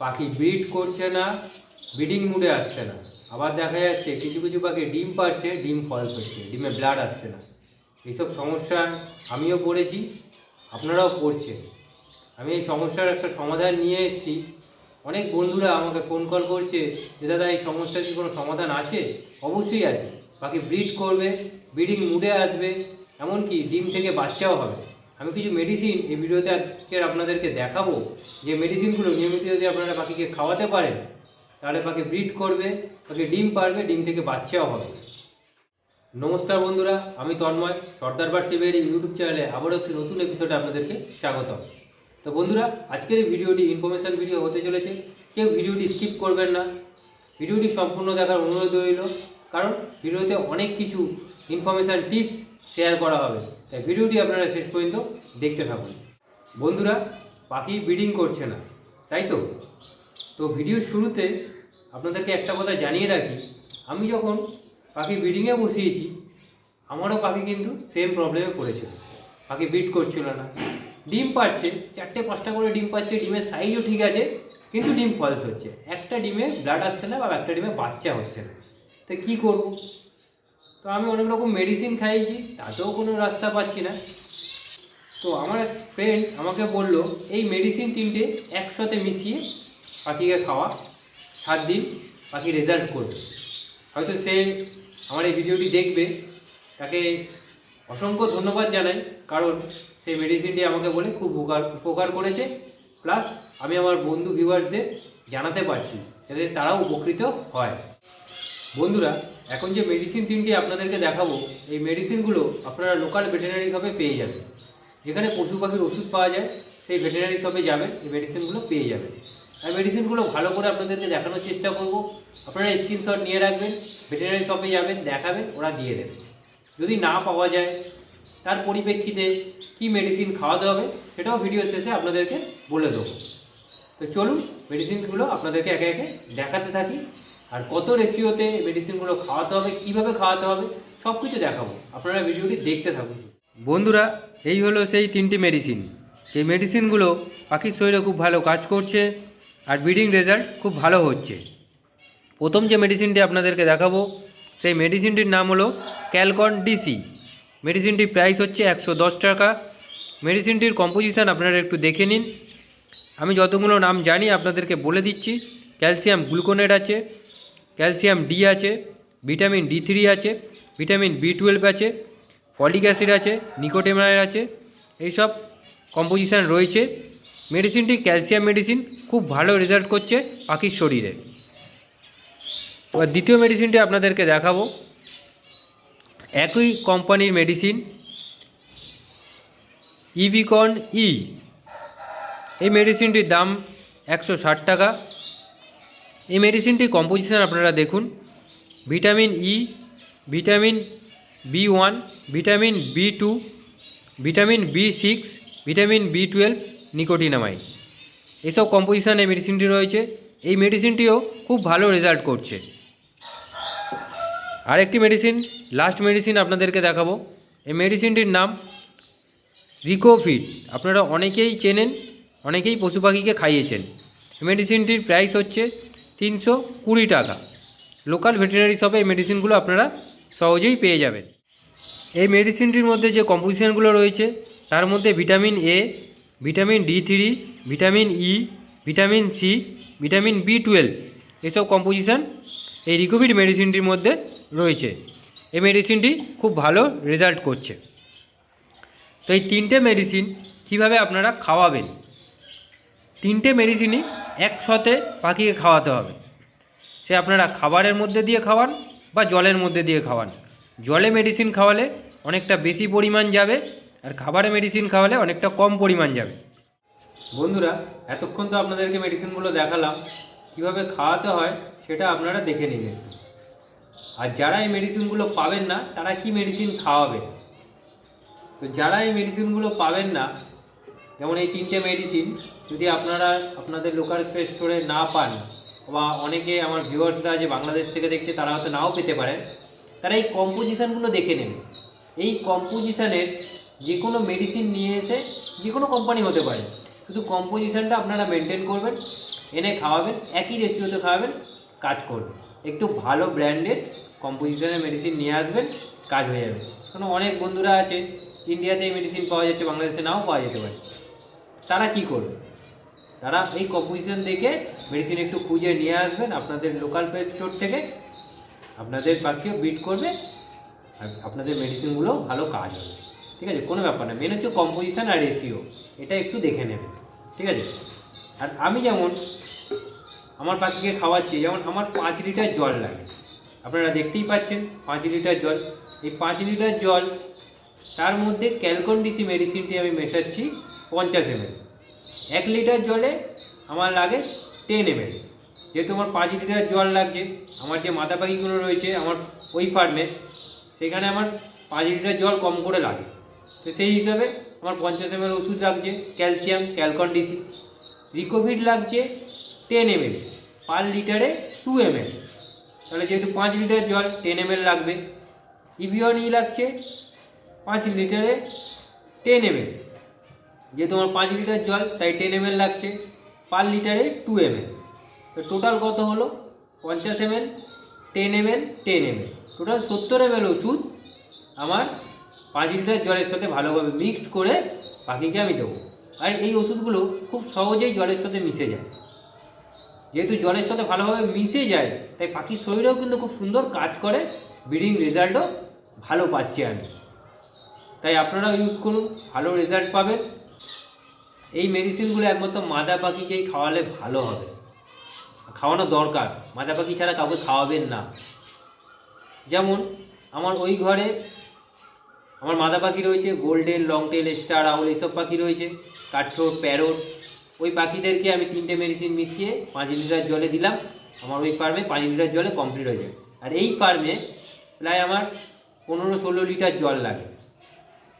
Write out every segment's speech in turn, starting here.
পাখি ব্রিড করছে না, ব্রিডিং মুডে আসছে না। আবার দেখা যাচ্ছে কিছু কিছু পাখি ডিম পারছে ডিম ফলস হচ্ছে ডিমে ব্লাড আসছে না। এইসব সমস্যা আমিও পড়েছি, আপনারাও পড়ছেন। আমি এই সমস্যার একটা সমাধান নিয়ে এসেছি। অনেক বন্ধুরা আমাকে ফোন কল করছে যে, দাদা, এই সমস্যার কি কোনো সমাধান আছে? অবশ্যই আছে। পাখি ব্রিড করবে, ব্রিডিং মুডে আসবে, এমনকি ডিম থেকে বাচ্চাও হবে। আমি কিছু মেডিসিন এই ভিডিওতে আজকের আপনাদেরকে দেখাবো। যে মেডিসিনগুলো নিয়মিত যদি আপনারা পাখিকে খাওয়াতে পারেন, তাহলে পাখি ব্রিড করবে, পাখি ডিম পারবে, ডিম থেকে বাচ্চাও হবে। নমস্কার বন্ধুরা, আমি তন্ময়, সর্দার বার শিবের এই ইউটিউব চ্যানেলে আবারও একটি নতুন এপিসোডে আপনাদেরকে স্বাগত তো বন্ধুরা, আজকের এই ভিডিওটি ইনফরমেশান ভিডিও হতে চলেছে। কেউ ভিডিওটি স্কিপ করবেন না। ভিডিওটি সম্পূর্ণ দেখার অনুরোধ রইল, কারণ ভিডিওতে অনেক কিছু ইনফরমেশান টিপস শেয়ার করা হবে। তাই ভিডিওটি আপনারা শেষ পর্যন্ত দেখতে থাকুন। বন্ধুরা, পাখি ব্রিডিং করছে না, তাই তো? তো ভিডিওর শুরুতে আপনাদেরকে একটা কথা জানিয়ে রাখি, আমি যখন পাখি ব্রিডিংয়ে বসিয়েছি, আমারও পাখি কিন্তু সেম প্রবলেমে পড়েছিল। পাখি ব্রিড করছিল না। ডিম পাচ্ছে চারটে পাঁচটা করে ডিম পাচ্ছে ডিমের সাইজও ঠিক আছে, কিন্তু ডিম ফলস হচ্ছে। একটা ডিমে ব্লাড আসছে না বা একটা ডিমে বাচ্চা হচ্ছে না। তো কী করব? তো আমি অনেক রকম মেডিসিন খাইয়েছি, তাতেও কোনো রাস্তা পাচ্ছি না। তো আমার এক ফ্রেন্ড আমাকে বলল, এই মেডিসিন তিনটে একসাথে মিশিয়ে পাখিকে খাওয়া, সাত দিন পাখি রেজাল্ট করবে। হয়তো সে আমার এই ভিডিওটি দেখবে, তাকে অসংখ্য ধন্যবাদ জানাই, কারণ সেই মেডিসিনটি আমাকে বলে খুব উপকার উপকার করেছে। প্লাস আমি আমার বন্ধু ভিউয়ার্সদের জানাতে পারছি, যাতে তারাও উপকৃত হয়। বন্ধুরা এখন যে মেডিসিন তিনটি আপনাদেরকে দেখাবো, এই মেডিসিনগুলো আপনারা লোকাল ভেটেনারি শপে পেয়ে যাবেন। যেখানে পশু পাখির ওষুধ পাওয়া যায়, সেই ভেটেরিনারি শপে যাবেন, এই মেডিসিনগুলো পেয়ে যাবেন। আর মেডিসিনগুলো ভালো করে আপনাদেরকে দেখানোর চেষ্টা করব। আপনারা স্ক্রিনশট নিয়ে রাখবেন ভেটেনারি শপে যাবেন, দেখাবেন, ওরা দিয়ে দেবে। যদি না পাওয়া যায়, তার পরিপ্রেক্ষিতে কি মেডিসিন খাওয়াতে হবে, সেটাও ভিডিও শেষে আপনাদেরকে বলে দেবো। তো চলুন মেডিসিনগুলো আপনাদেরকে একে একে দেখাতে থাকি। আর কত রেশিওতে মেডিসিনগুলো খাওয়াতে হবে, কীভাবে খাওয়াতে হবে সব কিছু দেখাবো। আপনারা ভিডিওটি দেখতে থাকুন। বন্ধুরা, এই হলো সেই তিনটি মেডিসিন যে মেডিসিনগুলো পাখির শরীরে খুব ভালো কাজ করছে আর ব্রিডিং রেজাল্ট খুব ভালো হচ্ছে। প্রথম যে মেডিসিনটি আপনাদেরকে দেখাবো, সেই মেডিসিনটির নাম হলো ক্যালকন ডিসি মেডিসিনটির প্রাইস হচ্ছে একশো দশ টাকা। মেডিসিনটির কম্পোজিশান আপনারা একটু দেখে নিন। আমি যতগুলো নাম জানি আপনাদেরকে বলে দিচ্ছি। ক্যালসিয়াম গ্লুকোনেট আছে ক্যালসিয়াম ডি আছে, ভিটামিন ডি থ্রি আছে, ভিটামিন বি টুয়েলভ আছে, ফলিক অ্যাসিড আছে, নিকোটেমাইড আছে, এইসব কম্পোজিশান রয়েছে। মেডিসিনটি ক্যালসিয়াম মেডিসিন, খুব ভালো রেজাল্ট করছে পাখির শরীরে। এবার দ্বিতীয় মেডিসিনটি আপনাদেরকে দেখাবো। একই কোম্পানির মেডিসিন, ইভিকন ই। এই মেডিসিনটির দাম একশো ষাট টাকা। এই মেডিসিনটির কম্পোজিশন আপনারা দেখুন। Vitamin E vitamin B one vitamin B two vitamin B six vitamin B twelve nicotinamide এসব কম্পোজিশন এই মেডিসিনটি রয়েছে। এই মেডিসিনটিও খুব ভালো রেজাল্ট করছে। আরেকটি মেডিসিন লাস্ট মেডিসিন আপনাদেরকে দেখাবো। এই মেডিসিনটির নাম রিকোফিট আপনারা অনেকেই চেনেন, অনেকেই পশু পাখিকে খাইয়েছেন। মেডিসিনটির প্রাইস হচ্ছে তিনশো কুড়ি টাকা। লোকাল ভেটেরিনারি শপে এই মেডিসিনগুলো আপনারা সহজেই পেয়ে যাবেন। এই মেডিসিনটির মধ্যে যে কম্পোজিশনগুলো রয়েছে, তার মধ্যে vitamin A vitamin D three vitamin E vitamin C vitamin B twelve এসব কম্পোজিশান এই রিকোভিড মেডিসিনটির মধ্যে রয়েছে। এই মেডিসিনটি খুব ভালো রেজাল্ট করছে। তো এই তিনটে মেডিসিন কীভাবে আপনারা খাওয়াবেন? তিনটে মেডিসিনই একসাথে পাখিকে খাওয়াতে হবে। সে আপনারা খাবারের মধ্যে দিয়ে খাওয়ান বা জলের মধ্যে দিয়ে খাওয়ান। জলে মেডিসিন খাওয়ালে অনেকটা বেশি পরিমাণ যাবে আর খাবারে মেডিসিন খাওয়ালে অনেকটা কম পরিমাণ যাবে। বন্ধুরা, এতক্ষণ তো আপনাদেরকে মেডিসিনগুলো দেখালাম। কীভাবে খাওয়াতে হয় সেটা আপনারা দেখে নিলেন। আর যারা এই মেডিসিনগুলো পাবেন না, তারা কি মেডিসিন খাওয়াবে? তো যারা এই মেডিসিনগুলো পাবেন না যেমন এই তিনটে মেডিসিন যদি আপনারা আপনাদের লোকাল স্টোরে না পান বা অনেকে আমার ভিউয়ার্সরা যে বাংলাদেশ থেকে দেখছে তারা হয়তো নাও পেতে পারেন, তারা এই কম্পোজিশানগুলো দেখে নেবে। এই কম্পোজিশানের যে কোনো মেডিসিন নিয়ে এসে যে কোনো কোম্পানি হতে পারে। শুধু কম্পোজিশানটা আপনারা মেনটেন করবেন, এনে খাওয়াবেন, একই রেশিওতে খাওয়াবেন, কাজ করবে। একটু ভালো ব্র্যান্ডেড কম্পোজিশনের মেডিসিন নিয়ে আসবেন, কাজ হয়ে যাবে। কারণ অনেক বন্ধুরা আছে ইন্ডিয়াতে এই মেডিসিন পাওয়া যাচ্ছে, বাংলাদেশে নাও পাওয়া যেতে পারে। তারা কি করবে? তারা এই কম্পোজিশন দেখে মেডিসিন একটু খুঁজে নিয়ে আসবেন আপনাদের লোকাল পেট স্টোর থেকে। আপনাদের পাখিও বিট করবে। আর আপনাদের মেডিসিনগুলো ভালো কাজ হবে। ঠিক আছে? কোনো ব্যাপার না। মেন হচ্ছে কম্পোজিশান আর রেশিও এটা একটু দেখে নেবেন। ঠিক আছে? আর আমি যেমন আমার পাখিকে খাওয়াচ্ছি, যেমন আমার পাঁচ লিটার জল লাগে। আপনারা দেখতেই পাচ্ছেন পাঁচ লিটার জল। এই পাঁচ লিটার জল, তার মধ্যে ক্যালকনডিসি মেডিসিনটি আমি মেশাচ্ছি পঞ্চাশ এমএল এক লিটার জলে আমার লাগে টেন এমএল যেহেতু আমার পাঁচ লিটার জল লাগছে, আমার যে মাথা পাখিগুলো রয়েছে আমার ওই ফার্মে সেখানে আমার পাঁচ লিটার জল কম করে লাগে। তো সেই হিসাবে আমার পঞ্চাশ এমএল ওষুধ লাগছে ক্যালসিয়াম ক্যালকনডিসি রিকোভিড লাগছে টেন এমএল পার লিটারে টু এমএল তাহলে যেহেতু পাঁচ লিটার জল টেন এমএল লাগবে। ইভিওন ই লাগছে পাঁচ লিটারে টেন এমএল যেহেতু আমার পাঁচ লিটার জল, তাই টেন এমএল লাগছে। পার লিটারে টু এমএল তো টোটাল কত হলো? পঞ্চাশ ML ten ML ten ML total সত্তর এমএল ওষুধ আমার পাঁচ লিটার জলের সাথে ভালোভাবে মিক্সড করে পাখিকে আমি দেবো। আর এই ওষুধগুলো খুব সহজেই জলের সাথে মিশে যায়। যেহেতু জলের সাথে ভালোভাবে মিশে যায়, তাই পাখির শরীরেও কিন্তু খুব সুন্দর কাজ করে। ব্রিডিং রেজাল্টও ভালো পাচ্ছি আমি। তাই আপনারাও ইউজ করুন, ভালো রেজাল্ট পাবেন। এই মেডিসিনগুলো একমাত্র মাদা পাখিকেই খাওয়ালে ভালো হবে। খাওয়ানো দরকার। মাদা পাখি ছাড়া কাউকে খাওয়াবেন না। যেমন আমার ওই ঘরে আমার মাদা পাখি রয়েছে, golden long tail star, owl এইসব পাখি রয়েছে, কাঠঠোর, প্যারট। ওই পাখিদেরকে আমি তিনটে মেডিসিন মিশিয়ে পাঁচ লিটার জলে দিলাম। আমার ওই ফার্মে পাঁচ লিটার জলে কমপ্লিট হয়ে যায়। আর এই ফার্মে প্রায় আমার পনেরো ষোলো লিটার জল লাগে।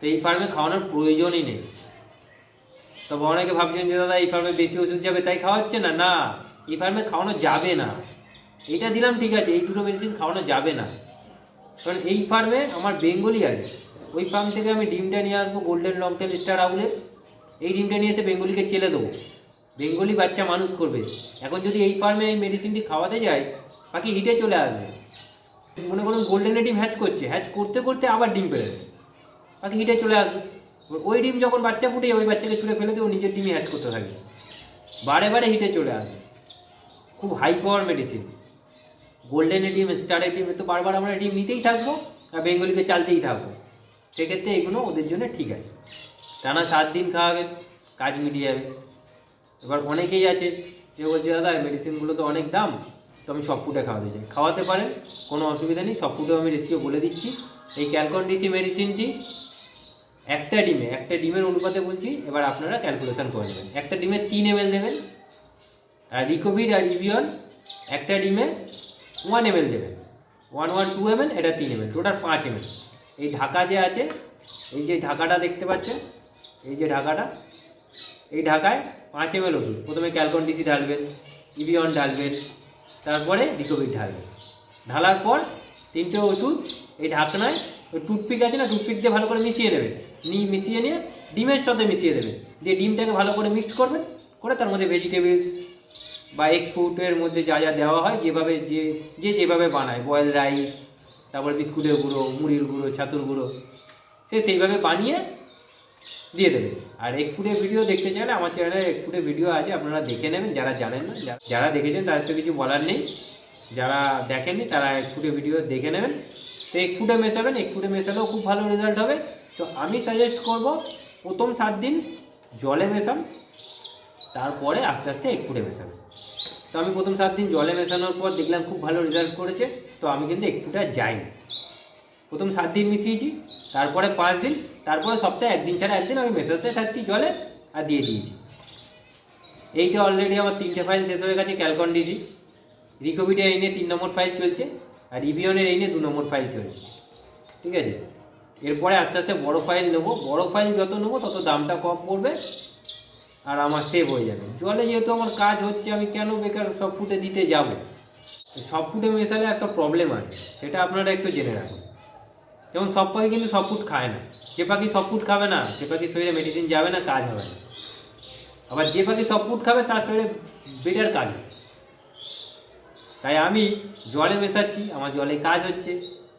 তো এই ফার্মে খাওয়ানোর প্রয়োজনই নেই। তবে অনেকে ভাবছেন যে, দাদা, এই ফার্মে বেশি ওষুধ যাবে, তাই খাওয়াচ্ছে না? না, এই ফার্মে খাওয়ানো যাবে না। এটা দিলাম, ঠিক আছে, এই দুটো মেডিসিন খাওয়ানো যাবে না। কারণ এই ফার্মে আমার বেঙ্গলি আছে। ওই ফার্ম থেকে আমি ডিমটা নিয়ে আসব গোল্ডেন লংটেল স্টার আউলের এই ডিমটা নিয়ে এসে বেঙ্গলিকে চেলে দেবো। বেঙ্গলি বাচ্চা মানুষ করবে। এখন যদি এই ফার্মে এই মেডিসিনটি খাওয়াতে যায় পাখি হিটে চলে আসবে। মনে করুন গোল্ডেনের ডিম হ্যাচ করছে। হ্যাচ করতে করতে আবার ডিম দেবে পাখি হিটে চলে আসবে। ওই ডিম যখন বাচ্চা ফুটে ওই বাচ্চাকে ছুঁড়ে ফেলে দিয়ে ও নিজের ডিমই হ্যাচ করতে থাকবে বারে বারে হিটে চলে আসে। খুব হাই পাওয়ার মেডিসিন গোল্ডেনের ডিম স্টারের ডিম তো বারবার আমরা ডিম নিতেই থাকব আর বেঙ্গলিকে চালতেই থাকব। সেক্ষেত্রে এগুলো ওদের জন্য ঠিক আছে। টানা সাত দিন খাওয়াবেন কাজ মিটিয়ে যাবে। এবার অনেকেই আছে যে বলছে, দাদা মেডিসিনগুলো তো অনেক দাম, তো আমি সব ফুডে খাওয়াতে চাই। খাওয়াতে পারেন, কোনো অসুবিধা নেই, সব ফুডেও আমি রেসিও বলে দিচ্ছি। এই ক্যালকনডিসি মেডিসিনটি একটা ডিমে, একটা ডিমের অনুপাতে বলছি, এবার আপনারা ক্যালকুলেশন করে নেবেন। একটা ডিমে তিন এমএল দেবেন, আর রিকোভিড আর ইভিয়ন একটা ডিমে ওয়ান এমএল দেবেন। ওয়ান ওয়ান, টু এমএল এটা তিন এমএল টোটাল পাঁচ এমএল এই ঢাকা যে আছে, এই যে ঢাকাটা দেখতে পাচ্ছেন, এই যে ঢাকাটা, এই ঢাকায় পাঁচ এমএল ওষুধ। প্রথমে ক্যালকন ডিসি ঢালবেন, ইভিয়ন ঢালবেন, তারপরে রিকোভিড ঢালবেন। ঢালার পর তিনটে ওষুধ এই ঢাকনায়, ওই টুথপিক আছে না, টুথপিক দিয়ে ভালো করে মিশিয়ে নেবেন। নিয়ে মিশিয়ে নিয়ে ডিমের সাথে মিশিয়ে দেবেন দিয়ে ডিমটাকে ভালো করে মিক্সড করবেন করে তার মধ্যে ভেজিটেবলস বা এগ ফুটের মধ্যে যা যা দেওয়া হয়, যেভাবে যে যে যেভাবে বানায়। বয়েল রাইস তারপর বিস্কুটের গুঁড়ো, মুড়ির গুঁড়ো, ছাতুর গুঁড়ো, সে সেইভাবে বানিয়ে দিয়ে দেবে। আর এক ফুডের ভিডিও দেখতে চাইলে আমার চ্যানেলে এক ফুডের ভিডিও আছে, আপনারা দেখে নেবেন। যারা জানেন না যারা দেখেছেন তাদের তো কিছু বলার নেই। যারা দেখেননি তারা এক ফুডের ভিডিও দেখে নেবেন। তো এক ফুডে মেশাবেন এক ফুডে মেশালেও খুব ভালো রেজাল্ট হবে। তো আমি সাজেস্ট করব প্রথম সাত দিন জলে মেশান, তারপরে আস্তে আস্তে এক ফুটে মেশাবেন তো আমি প্রথম সাত দিন জলে মেশানোর পর দেখলাম খুব ভালো রেজাল্ট করেছে, তো আমি কিন্তু এক ফুটে যাইনি। প্রথম সাত দিন মিশিয়েছি, তারপরে পাঁচ দিন, তারপরে সপ্তাহে একদিন ছাড়া একদিন আমি মেশাতে থাকছি জলে আর দিয়ে দিয়েছি। এইটা অলরেডি আমার তিনটে ফাইল শেষ হয়ে গেছে ক্যালকন ডিসি রিকোভিডের এই নিয়ে তিন নম্বর ফাইল চলছে, আর ইভিয়নের এই নিয়ে দু নম্বর ফাইল চলছে। ঠিক আছে? এরপরে আস্তে আস্তে বড় ফাইল নেব। বড় ফাইল যত নেব, তত দামটা কম পড়বে আর আমার সেভ হয়ে যাবে। জলে যেহেতু আমার কাজ হচ্ছে, আমি কেন বেকার সব ফুটে দিতে যাব? সব ফুটে মেশালে একটা প্রবলেম আছে, সেটা আপনারা একটু জেনে রাখুন। যেমন সব পাখি কিন্তু সব ফুট খায় না। যে পাখি সব ফুট খাবে না, সে পাখি শরীরে মেডিসিন যাবে না, কাজ হবে না। আবার যে পাখি সব ফুট খাবে, তার শরীরে বেটার কাজ হবে। তাই আমি জলে মেশাচ্ছি, আমার জলে কাজ হচ্ছে,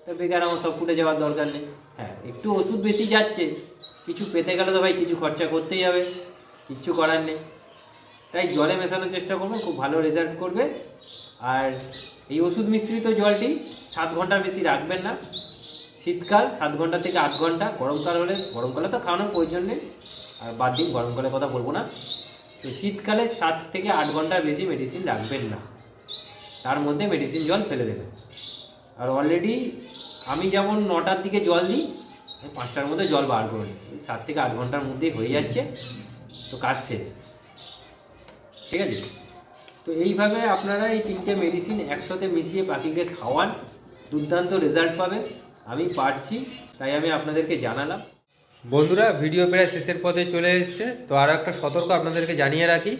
তো বেকার আমার সব ফুটে যাওয়ার দরকার নেই। হ্যাঁ একটু ওষুধ বেশি যাচ্ছে। কিছু পেতে গেলে তো ভাই কিছু খরচা করতেই হবে। কিচ্ছু করার নেই। তাই জলে মেশানোর চেষ্টা করবেন খুব ভালো রেজাল্ট করবে। আর এই ওষুধ মিশ্রিত জলটি সাত ঘণ্টার বেশি রাখবেন না। শীতকাল সাত ঘণ্টা থেকে আট ঘণ্টা, গরমকাল হলে, গরমকালে তো খাওয়ানোর প্রয়োজন নেই। আর বাদ দিন, গরমকালের কথা বলব না। তো শীতকালে সাত থেকে আট ঘণ্টার বেশি মেডিসিন রাখবেন না। তার মধ্যে মেডিসিন জল ফেলে দেবেন। আর অলরেডি আমি যেমন নটার দিকে জল দিই পাঁচটার মধ্যে জল বার করে নিই সাত থেকে আট ঘণ্টার মধ্যেই হয়ে যাচ্ছে, তো কাজ শেষ। ঠিক আছে? তো এইভাবে আপনারা এই তিনটে মেডিসিন একসাথে মিশিয়ে পাখিকে খাওয়ান, দুর্দান্ত রেজাল্ট পাবেন। আমি পারছি, তাই আমি আপনাদেরকে জানালাম। বন্ধুরা ভিডিও প্রায় শেষের পথে চলে এসেছে, তো আরও একটা সতর্ক আপনাদেরকে জানিয়ে রাখি,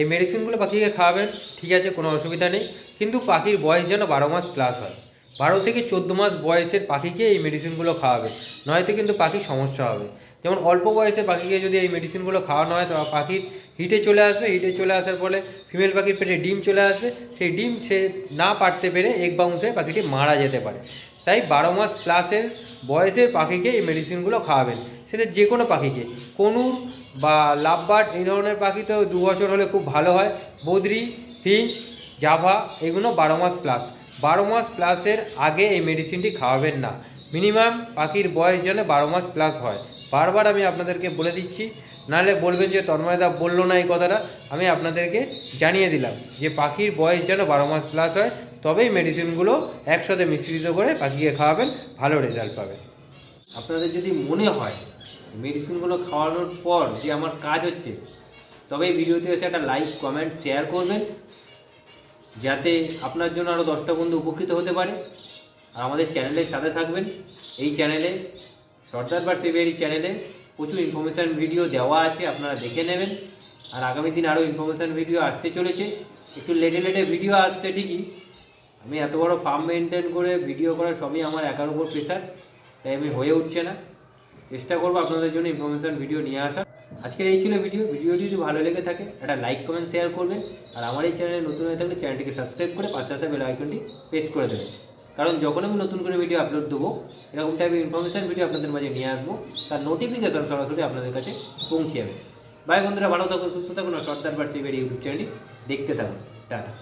এই মেডিসিনগুলো পাখিকে খাওয়াবেন, ঠিক আছে, কোনো অসুবিধা নেই। কিন্তু পাখির বয়স যেন বারো মাস প্লাস হয়। বারো থেকে চোদ্দ মাস বয়সের পাখিকে এই মেডিসিনগুলো খাওয়াবে। নয়তো কিন্তু পাখির সমস্যা হবে। যেমন অল্প বয়সে পাখিকে যদি এই মেডিসিনগুলো খাওয়ানো হয়, তো পাখির হিটে চলে আসবে। হিটে চলে আসার ফলে ফিমেল পাখির পেটে ডিম চলে আসবে। সেই ডিম সে না পারতে পেরে এক বাউন্সে পাখিটি মারা যেতে পারে। তাই বারো মাস প্লাসের বয়সের পাখিকে এই মেডিসিনগুলো খাওয়াবেন। সেটা যে কোনো পাখিকে। কনুর বা লাভবার্ড এই ধরনের পাখি তো দু বছর হলে খুব ভালো হয়। বদ্রি, ফিঞ্চ, জাভা এগুলো বারো মাস প্লাস বারো মাস প্লাসের আগে এই মেডিসিনটি খাওয়াবেন না। মিনিমাম পাখির বয়স যেন বারো মাস প্লাস হয়। বারবার আমি আপনাদেরকে বলে দিচ্ছি, নাহলে বলবেন যে তন্ময়দা বলল না এই কথাটা, আমি আপনাদেরকে জানিয়ে দিলাম যে পাখির বয়স যেন বারো মাস প্লাস হয়, তবেই মেডিসিনগুলো একসাথে মিশ্রিত করে পাখিকে খাওয়াবেন, ভালো রেজাল্ট পাবে আপনাদের যদি মনে হয় মেডিসিনগুলো খাওয়ানোর পর যে আমার কাজ হচ্ছে তবে এই ভিডিওতে এসে একটা লাইক কমেন্ট শেয়ার করবেন। যাতে আপনার জন্য আরও দশটা বন্ধু উপকৃত হতে পারে। আর আমাদের চ্যানেলের সাথে থাকবেন। এই চ্যানেলে, সর্দার বার সেভিয়ারি চ্যানেলে প্রচুর ইনফরমেশান ভিডিও দেওয়া আছে, আপনারা দেখে নেবেন। আর আগামী দিন আরও ইনফরমেশান ভিডিও আসতে চলেছে। একটু লেটে লেটে ভিডিও আসছে ঠিকই। আমি এত বড় ফার্ম মেনটেন করে ভিডিও করা সবই আমার একার উপর প্রেশার তাই আমি হয়ে উঠছে না। চেষ্টা করব আপনাদের জন্য ইনফরমেশান ভিডিও নিয়ে আসা আজকের এই ছিল ভিডিও। ভিডিওটি যদি ভালো লেগে থাকে, একটা লাইক কমেন্ট শেয়ার করবেন। আর আমার এই চ্যানেলে নতুন হয়ে থাকলে চ্যানেলটিকে সাবস্ক্রাইব করে পাশে আসা বেল আইকনটি প্রেস করে দেবেন। কারণ যখন আমি নতুন করে ভিডিও আপলোড দেবো, এরকম টাইপের ইনফরমেশান ভিডিও আপনাদের মাঝে নিয়ে আসব, তার নোটিফিকেশন সরাসরি আপনাদের কাছে পৌঁছে যাবে। ভাই বন্ধুরা, ভালো থাকুন, সুস্থ থাকুন, আর সর্দার বার সিবের ইউটিউব চ্যানেলটি দেখতে থাকুন। টাটা।